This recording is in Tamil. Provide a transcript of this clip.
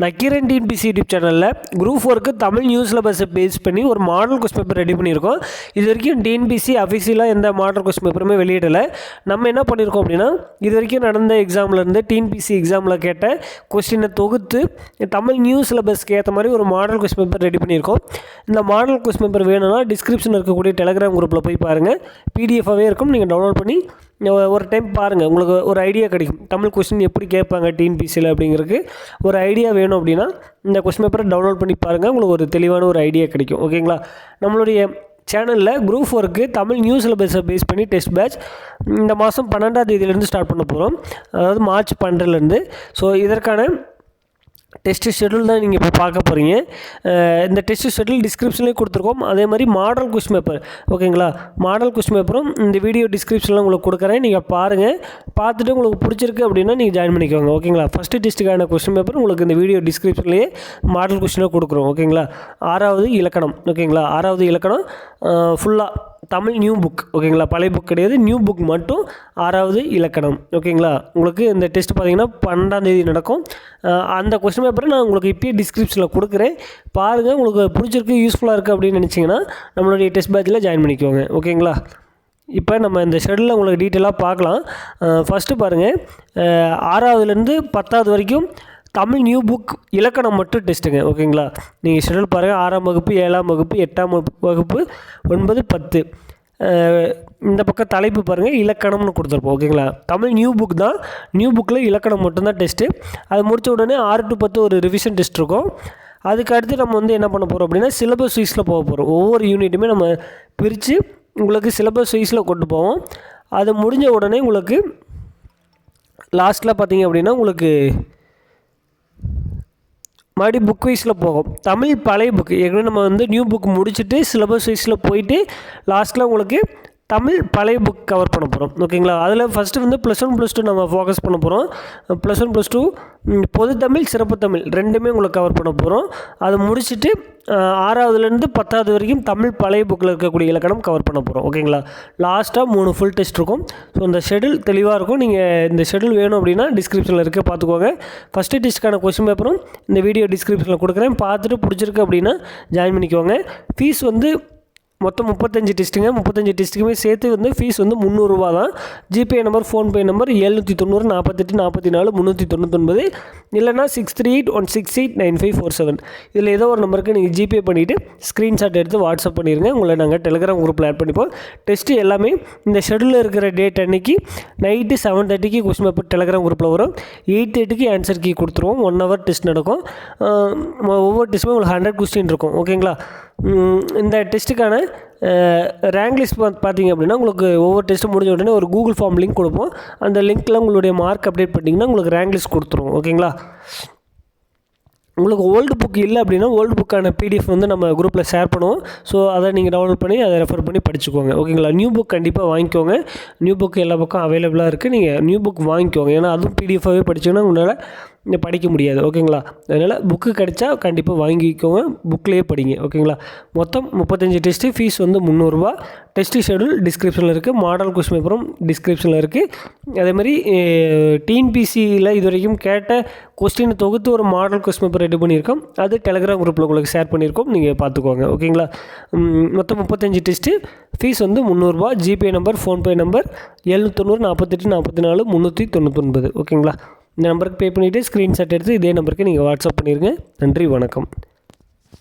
நக்கீரன் டிஎன்பிசி யூடியூப் சேனலில் குரூப் ஒர்க்கு தமிழ் நியூஸ் சிலபஸை பேஸ் பண்ணி ஒரு மாடல் கொஸ்டின் பேப்பர் ரெடி பண்ணியிருக்கோம். இது வரைக்கும் டிஎன்பிசி அஃபிஷியலாக எந்த மாடல் கொஸ்டின் பேப்பருமே வெளியிடலை. நம்ம என்ன பண்ணியிருக்கோம் அப்படின்னா இது வரைக்கும் நடந்த எக்ஸாம்லேருந்து டிஎன்பிசி எக்ஸாமில் கேட்ட கொஸ்டினை தொகுத்து தமிழ் நியூஸ் சிலபஸ்க்கு ஏற்ற மாதிரி ஒரு மாடல் கொஸ்டின் பேப்பர் ரெடி பண்ணியிருக்கோம். இந்த மாடல் கொஸ்டின் பேப்பர் வேணும்னா டிஸ்கிரிப்ஷனில் இருக்கக்கூடிய டெலகிராம் குரூப்பில் போய் பாருங்கள் பிடிஎஃபாகவே இருக்கும். நீங்கள் டவுன்லோட் பண்ணி ஒரு டைம் பாருங்கள் உங்களுக்கு ஒரு ஐடியா கிடைக்கும். தமிழ் கொஸ்டின் எப்படி கேட்பாங்க டிஎன்பிசியில் அப்படிங்கிறதுக்கு. ஒரு ஐடியா வேணும் அப்படின்னா இந்த கொஸ்டின் பேப்பரை டவுன்லோட் பண்ணி பாருங்கள் உங்களுக்கு ஒரு தெளிவான ஒரு ஐடியா கிடைக்கும். ஓகேங்களா நம்மளுடைய சேனலில் குரூப் ஒர்க்கு தமிழ் நியூஸ் சிலபஸை பேஸ் பண்ணி டெஸ்ட் பேட்ச் இந்த மாதம் பன்னெண்டாம் தேதியிலேருந்து ஸ்டார்ட் பண்ண போகிறோம் அதாவது மார்ச் பன்னெண்டுலேருந்து ஸோ இதற்கான டெஸ்ட் ஷெடியூல் தான் நீங்கள் இப்போ பார்க்க போகிறீங்க இந்த டெஸ்ட் ஷெடியூல் டிஸ்கிரிப்ஷன்லேயும் கொடுத்துருக்கோம். அதே மாதிரி மாடல் கொஸ்டின் பேப்பர் ஓகேங்களா மாடல் கொஸ்டின் பேப்பரும் இந்த வீடியோ டிஸ்கிரிப்ஷனில் உங்களுக்கு கொடுக்குறேன். நீங்கள் பாருங்கள் பார்த்துட்டு உங்களுக்கு பிடிச்சிருக்கு அப்படின்னா நீங்கள் ஜாயின் பண்ணிக்கோங்க. ஓகேங்களா ஃபஸ்ட்டு டெஸ்ட்டுக்கான கொஸ்டின் பேப்பர் உங்களுக்கு இந்த வீடியோ டிஸ்கிரிப்ஷன்லேயே மாடல் கொஸ்டினாக கொடுக்குறோம். ஓகேங்களா ஆறாவது இலக்கணம். ஓகேங்களா ஆறாவது இலக்கணம் ஃபுல்லாக தமிழ் நியூ புக் ஓகேங்களா பழைய புக் கிடையாது. நியூ புக் மட்டும் ஆறாவது இலக்கணம் ஓகேங்களா உங்களுக்கு இந்த டெஸ்ட் பார்த்தீங்கன்னா பன்னெண்டாம் தேதி நடக்கும். அந்த கொஸ்டின் பேப்பரை நான் உங்களுக்கு இப்பயே டிஸ்கிரிப்ஷனில் கொடுக்குறேன். பாருங்கள் உங்களுக்கு பிடிச்சிருக்கு யூஸ்ஃபுல்லாக இருக்குது அப்படின்னு நினச்சிங்கன்னா நம்மளுடைய டெஸ்ட் பேட்சில் ஜாயின் பண்ணிக்கோங்க ஓகேங்களா இப்போ நம்ம இந்த ஷெடியூலில் உங்களுக்கு டீட்டெயிலாக பார்க்கலாம். ஃபஸ்ட்டு பாருங்கள் ஆறாவதுலேருந்து பத்தாவது வரைக்கும் தமிழ் நியூ புக் இலக்கணம் மட்டும் டெஸ்ட்டுங்க ஓகேங்களா? நீங்கள் ஷெடியூல் பாருங்கள் ஆறாம் வகுப்பு ஏழாம் வகுப்பு எட்டாம் வகுப்பு- வகுப்பு ஒன்பது பத்து. இந்த பக்கம் தலைப்பு பாருங்கள் இலக்கணம்னு கொடுத்துருப்போம் ஓகேங்களா? தமிழ் நியூ புக் தான். நியூ புக்கில் இலக்கணம் மட்டும்தான் டெஸ்ட்டு அது முடித்த உடனே ஆறு டு பத்து ஒரு ரிவிஷன் டெஸ்ட் இருக்கும். அதுக்கு அடுத்து நம்ம வந்து என்ன பண்ண போகிறோம் அப்படின்னா சிலபஸ் வைஸில் போக போகிறோம் ஒவ்வொரு யூனிட்டுமே நம்ம பிரித்து உங்களுக்கு சிலபஸ் வைஸில் கொண்டு போவோம். அது முடிஞ்ச உடனே உங்களுக்கு லாஸ்ட்டில் பார்த்தீங்க அப்படின்னா உங்களுக்கு மறுபடியும் புக் வைஸில் போகும். தமிழ் பழைய புக்கு ஏற்கனவே நம்ம வந்து நியூ புக் முடிச்சுட்டு சிலபஸ் வைஸில் போயிட்டு லாஸ்ட்டில் உங்களுக்கு தமிழ் பழைய புக் கவர் பண்ண போகிறோம் ஓகேங்களா அதில் ஃபஸ்ட்டு வந்து ப்ளஸ் ஒன் ப்ளஸ் டூ நம்ம ஃபோக்கஸ் பண்ண போகிறோம் ப்ளஸ் ஒன் ப்ளஸ் டூ பொது தமிழ் சிறப்பு தமிழ் ரெண்டுமே உங்களுக்கு கவர் பண்ண போகிறோம் அதை முடிச்சுட்டு ஆறாவதுலேருந்து பத்தாவது வரைக்கும் தமிழ் பழைய புக்கில் இருக்கக்கூடிய இலக்கணம் கவர் பண்ண போகிறோம் ஓகேங்களா லாஸ்ட்டாக மூணு ஃபுல் டெஸ்ட் இருக்கும். ஸோ இந்த ஷெடியூல் தெளிவாக இருக்கும். நீங்கள் இந்த ஷெடியூல் வேணும் அப்படின்னா டிஸ்கிரிப்ஷனில் இருக்க பார்த்துக்கோங்க ஃபஸ்ட்டு டெஸ்ட்டுக்கான கொஸ்டின் பேப்பரும் இந்த வீடியோ டிஸ்கிரிப்ஷனில் கொடுக்குறேன். பார்த்துட்டு பிடிச்சிருக்கு அப்படின்னா ஜாயின் பண்ணிக்கோங்க. ஃபீஸ் வந்து மொத்தம் முப்பத்தஞ்சு டெஸ்ட்டுங்க. முப்பத்தஞ்சு டெஸ்ட்டுக்குமே சேர்த்து வந்து ஃபீஸ் வந்து முந்நூறுரூவா தான். ஜிபே நம்பர் ஃபோன்பே நம்பர் எழுநூற்றி தொண்ணூறு நாற்பத்தெட்டு நாற்பத்தி நாலு முந்நூற்றி தொண்ணூத்தொன்பது. இல்லைனா six three eight one six eight nine five four seven இதில் ஏதோ ஒரு நம்பருக்கு நீங்கள் ஜிபே பண்ணிவிட்டு ஸ்க்ரீன்ஷாட் எடுத்து வாட்ஸ்அப் பண்ணிடுங்க உங்களை நாங்கள் டெலிகிராம் குரூப்பில் ஆட் பண்ணிப்போம். டெஸ்ட்டு எல்லாமே இந்த ஷெடியூலில் இருக்கிற டேட் அன்னைக்கு நைட்டு செவன் தேர்ட்டிக்கு கொஸ்டின் பேப்பர் டெலிகிராம் குரூப்பில் வரும். எயிட் தேர்ட்டிக்கு ஆன்சர் கீ கொடுத்துருவோம். ஒன் ஹவர் டெஸ்ட் நடக்கும். ஒவ்வொரு டெஸ்ட்டுமே உங்களுக்கு ஹண்ட்ரட் கொஸ்டின் இருக்கும். ஓகேங்களா இந்த டெஸ்ட்டுக்கான ரேங்க் லிஸ்ட் பார்த்தீங்க அப்படின்னா உங்களுக்கு ஒவ்வொரு டெஸ்ட்டும் முடிஞ்ச உடனே ஒரு கூகுள் ஃபார்ம் லிங்க் கொடுப்போம். அந்த லிங்க்கில் உங்களுடைய மார்க் அப்டேட் பண்ணிங்கன்னா உங்களுக்கு ரேங்க் லிஸ்ட் கொடுத்துருவோம் ஓகேங்களா? உங்களுக்கு ஓல்டு புக் இல்லை அப்படின்னா ஓல்டு புக்கான பிடிஎஃப் வந்து நம்ம குரூப்பில் ஷேர் பண்ணுவோம். ஸோ அதை நீங்கள் டவுன்லோட் பண்ணி அதை ரெஃபர் பண்ணி படிச்சுக்கோங்க. ஓகேங்களா? நியூ புக் கண்டிப்பாக வாங்கிக்கோங்க. நியூ புக் எல்லா பக்கம் அவைலபிளாக இருக்குது நீங்கள் நியூ புக் வாங்கிக்கோங்க. ஏன்னா அதுவும் பிடிஎஃபாகவே படிச்சிங்கன்னா உங்களால் படிக்க முடியாது ஓகேங்களா? அதனால் புக்கு கிடைச்சா கண்டிப்பாக வாங்கிக்கோங்க புக்லேயே படிங்க ஓகேங்களா? மொத்தம் முப்பத்தஞ்சு டெஸ்ட்டு ஃபீஸ் வந்து முந்நூறுரூவா டெஸ்ட்டு ஷெடியூல் டிஸ்கிரிப்ஷனில் இருக்குது மாடல் கொஸ்டின் பேப்பரும் டிஸ்கிரிப்ஷனில் இருக்குது அதே மாதிரி டிஎன்பிசியில் இது வரைக்கும் கேட்ட கொஸ்டினை தொகுத்து ஒரு மாடல் கொஸ்டின் பேப்பர் ரெடி பண்ணியிருக்கோம். அது டெலிகிராம் குரூப்பில் உங்களுக்கு ஷேர் பண்ணியிருக்கோம் நீங்கள் பார்த்துக்கோங்க ஓகேங்களா? மொத்தம் முப்பத்தஞ்சு டெஸ்ட்டு ஃபீஸ் வந்து முந்நூறுரூவா ஜிபே நம்பர் ஃபோன்பே நம்பர் எழுநூத்தொண்ணூறு நாற்பத்தெட்டு நாற்பத்தி நாலு முந்நூற்றி தொண்ணூத்தொன்பது ஓகேங்களா? இந்த நம்பருக்கு பே பண்ணிவிட்டு ஸ்க்ரீன்ஷாட் எடுத்து இதே நம்பருக்கு நீங்கள் வாட்ஸ்அப் பண்ணிடுங்க நன்றி வணக்கம்.